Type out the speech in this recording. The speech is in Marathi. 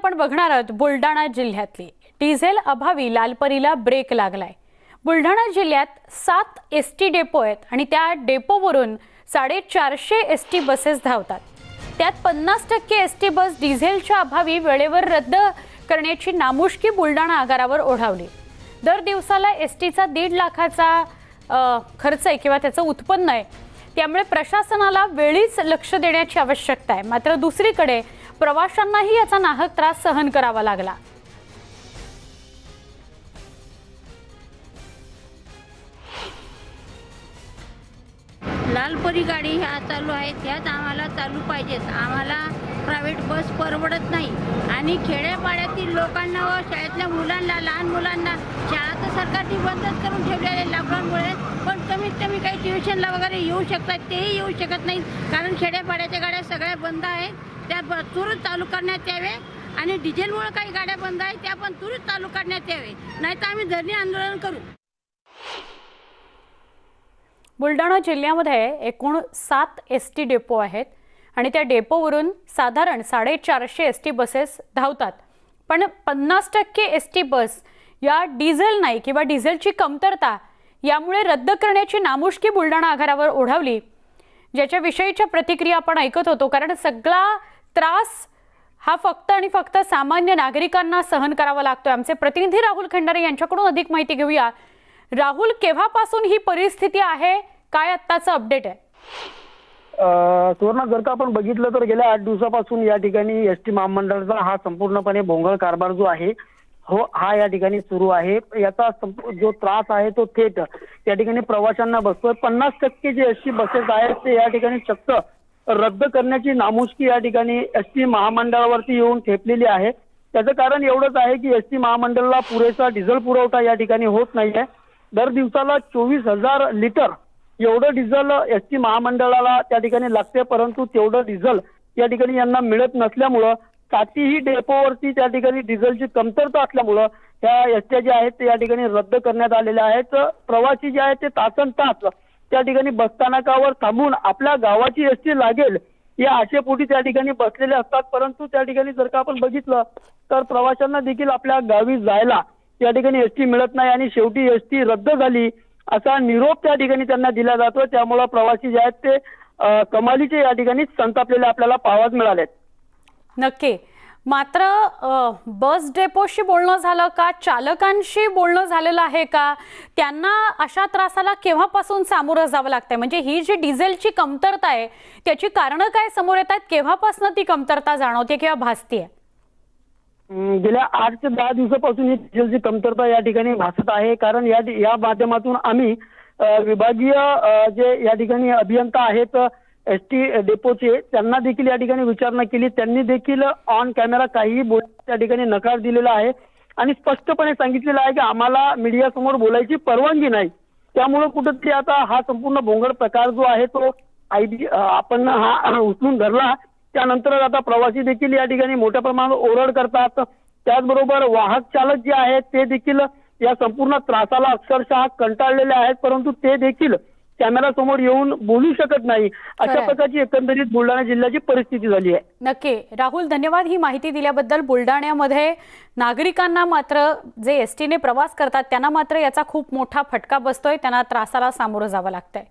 आपण बघणार आहोत बुलढाणा जिल्ह्यातली. डिझेल अभावी लालपरीला ब्रेक लागलाय. बुलढाणा जिल्ह्यात सात एस टी डेपो आहेत आणि त्या डेपोवरून साडेचारशे एस टी बसेस धावतात. त्यात पन्नास टक्के एस टी बस डिझेलच्या अभावी वेळेवर रद्द करण्याची नामुष्की बुलढाणा आगारावर ओढावली. दर दिवसाला एस टीचा दीड लाखाचा खर्च आहे किंवा त्याचं उत्पन्न आहे. त्यामुळे प्रशासनाला वेळीच लक्ष देण्याची आवश्यकता आहे. मात्र दुसरीकडे प्रवाशांनाही याचा नाहक त्रास सहन करावा लागला. लालपरी गाडी ह्या चालू आहेत. ह्याच आम्हाला चालू पाहिजेत. आम्हाला प्रायव्हेट बस परवडत नाही. आणि खेड्यापाड्यातील लोकांना व शाळेतल्या मुलांना लहान मुलांना शाळा तर सरकारने बंदच करून ठेवलेले आहे लॉकडाऊनमुळे पण कमीत कमी काही ट्युशनला वगैरे येऊ शकतात. तेही येऊ शकत नाहीत. कारण खेड्यापाड्याच्या गाड्या सगळ्या बंद आहेत. त्या ब- तुरंत चालू करण्यात यावे आणि डिझेलमुळे काही गाड्या बंद आहेत त्या पण तुरंत चालू करण्यात यावे. नाहीतर आम्ही धरणे आंदोलन करू. बुलढाणा जिल्ह्यामध्ये एकूण सात एस टी डेपो आहेत आणि त्या डेपोवरून साधारण साडेचारशे एस टी बसेस धावतात. पण पन्नास टक्के एस टी बस या डिझेल नाही किंवा डिझेलची कमतरता यामुळे रद्द करण्याची नामुष्की बुलढाणा आघारावर ओढावली. ज्याच्याविषयीच्या प्रतिक्रिया आपण ऐकत होतो कारण सगळा त्रास हा फक्त आणि फक्त सामान्य नागरिकांना सहन करावा लागतोय. आमचे प्रतिनिधी राहुल खंडारे यांच्याकडून अधिक माहिती घेऊया. राहुल केव्हापासून ही परिस्थिती आहे? काय आत्ताचं अपडेट आहे? सुवर्ण जर का आपण बघितलं तर गेल्या आठ दिवसापासून या ठिकाणी एस टी महामंडळाचा हा संपूर्णपणे भोंगळ कारभार जो आहे हो हा या ठिकाणी सुरू आहे. याचा जो त्रास आहे तो थेट या ठिकाणी प्रवाशांना बसतोय. पन्नास टक्के जे एस टी बसेस आहेत ते या ठिकाणी चक्क रद्द करण्याची नामुष्की या ठिकाणी एस टी महामंडळावरती येऊन ठेपलेली आहे. त्याचं कारण एवढंच आहे की एस टी महामंडळाला पुरेसा डिझेल पुरवठा या ठिकाणी होत नाहीये. दर दिवसाला चोवीस हजार लिटर एवढं डिझेल एस टी महामंडळाला त्या ठिकाणी लागते परंतु तेवढं डिझेल या ठिकाणी यांना मिळत नसल्यामुळं सातीही डेपोवरती त्या ठिकाणी डिझेलची कमतरता असल्यामुळं त्या एस ट्या ज्या आहेत ते या ठिकाणी रद्द करण्यात आलेल्या आहेत. प्रवासी जे आहेत ते तासन तास त्या ठिकाणी बसस्थानकावर थांबून आपल्या गावाची एस टी लागेल या आशेपोटी त्या ठिकाणी बसलेले असतात. परंतु त्या ठिकाणी जर का आपण बघितलं तर प्रवाशांना देखील आपल्या गावी जायला त्या ठिकाणी एस टी मिळत नाही आणि शेवटी एस टी रद्द झाली असा निरोप त्या ठिकाणी त्यांना दिला जातो. त्यामुळं प्रवासी जे आहेत ते कमालीचे या ठिकाणी संतापलेले आपल्याला पाहावयास मिळालेत. नक्की. मात्र बस डेपोशी बोलणं झालं का? चालकांशी बोलणं झालेलं आहे का? त्यांना अशा त्रासाला केव्हापासून सामोरं जावं लागतंय? म्हणजे ही जी डिझेलची कमतरता आहे त्याची कारणं काय समोर येत आहेत केव्हापासून ती कमतरता जाणवते किंवा भासतीये? गेल्या आठ ते दहा दिवसापासून ही डिझेलची कमतरता या ठिकाणी भासत आहे. कारण या या माध्यमातून आम्ही विभागीय जे या ठिकाणी अभियंता आहेत एस टी डेपोचे त्यांना देखील या ठिकाणी विचारणा केली. त्यांनी देखील ऑन कॅमेरा काहीही बोल त्या ठिकाणी नकार दिलेला आहे. आणि स्पष्टपणे सांगितलेलं आहे की आम्हाला मीडियासमोर बोलायची परवानगी नाही. त्यामुळं कुठंतरी आता हा संपूर्ण भोंगड प्रकार जो आहे तो आय बी आपण हा उचलून धरला. त्यानंतर आता प्रवासी देखील या ठिकाणी मोठ्या प्रमाणात ओरड करतात. त्याचबरोबर वाहक चालक जे आहेत ते देखील या संपूर्ण त्रासाला अक्षरशः कंटाळलेले आहेत. परंतु ते देखील कॅमेरा समोर येऊन बोलू शकत नाही. अशा. प्रकारची एकंदरीत बुलढाणा जिल्ह्याची परिस्थिती झाली आहे. नक्की. राहुल धन्यवाद ही माहिती दिल्याबद्दल. बुलढाण्यामध्ये नागरिकांना मात्र जे एस टीने प्रवास करतात त्यांना मात्र याचा खूप मोठा फटका बसतोय. त्यांना त्रासाला सामोरं जावं लागतंय.